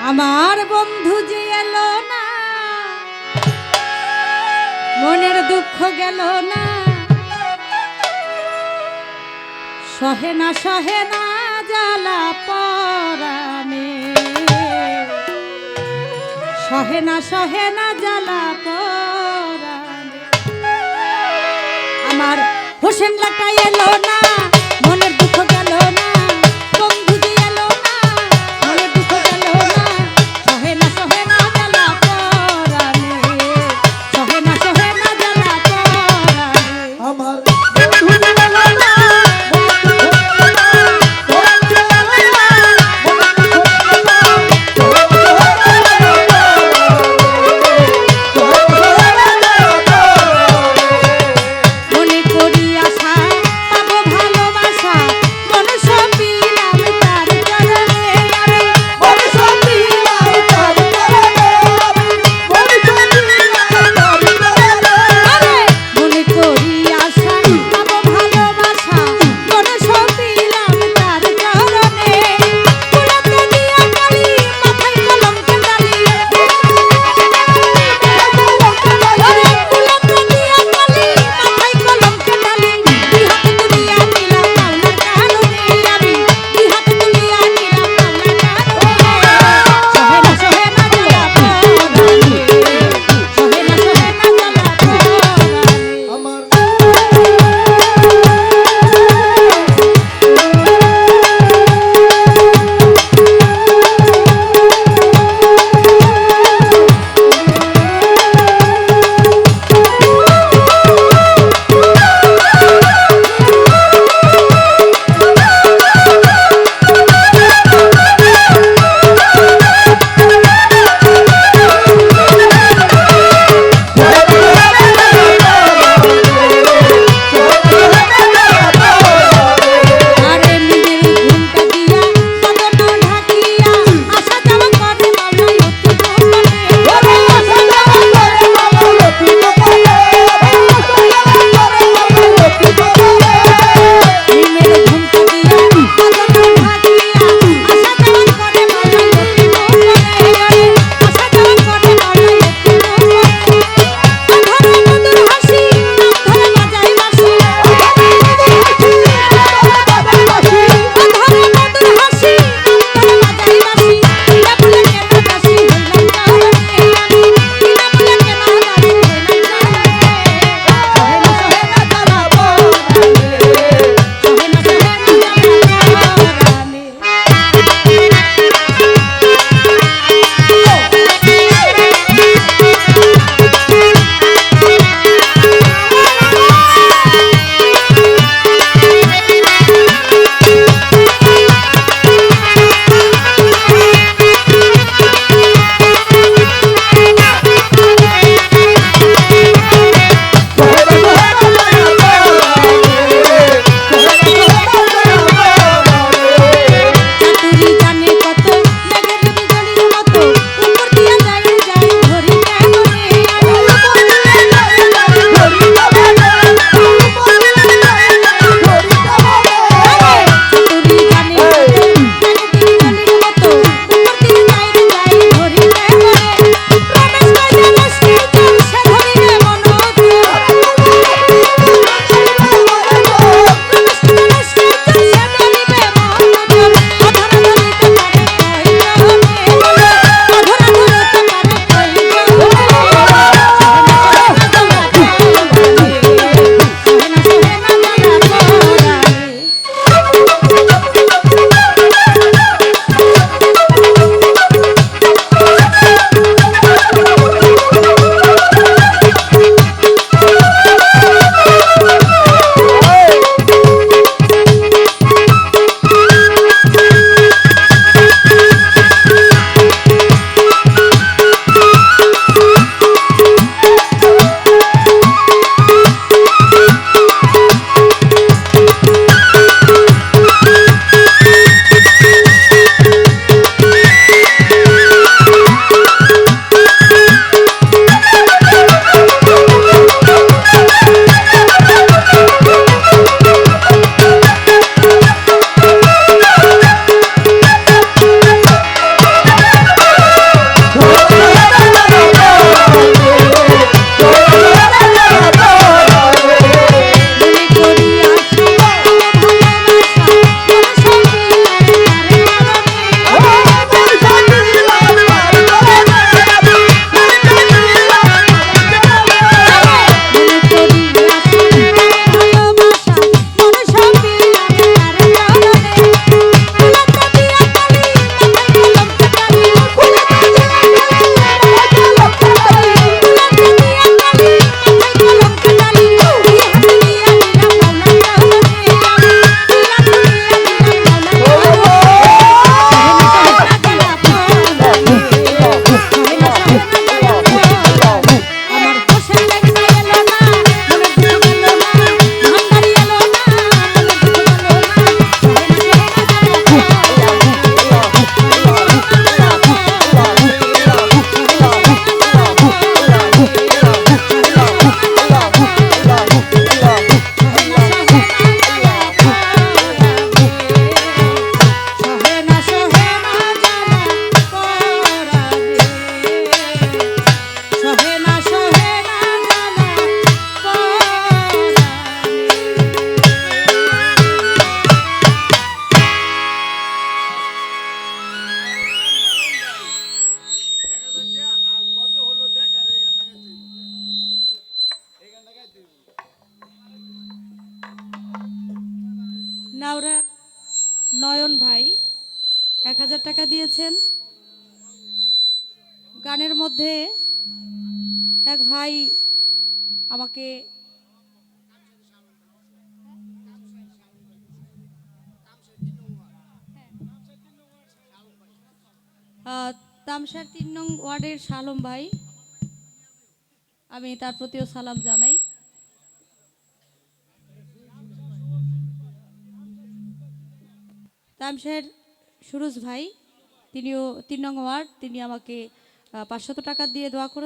আমার বন্ধু যে এলো না, মনের দুঃখ গেল না। সহে না সহে না, জ্বালা পরাণে। সহে না সহে না, জ্বালা পরাণে। আমার হোসেন লাটা এলো না নাওরা নয়ন ভাই, এক হাজার টাকা দিয়েছেন। গানের মধ্যে এক ভাই আমাকে তামসার তিন নং ওয়ার্ডের সালম ভাই, আমি তার প্রতিও সালাম জানাই। তামসার সুরজ ভাই তিনিও তিন নং ওয়ার্ড তিনি আমাকে পাঁচশত টাকা দিয়ে দোয়া করে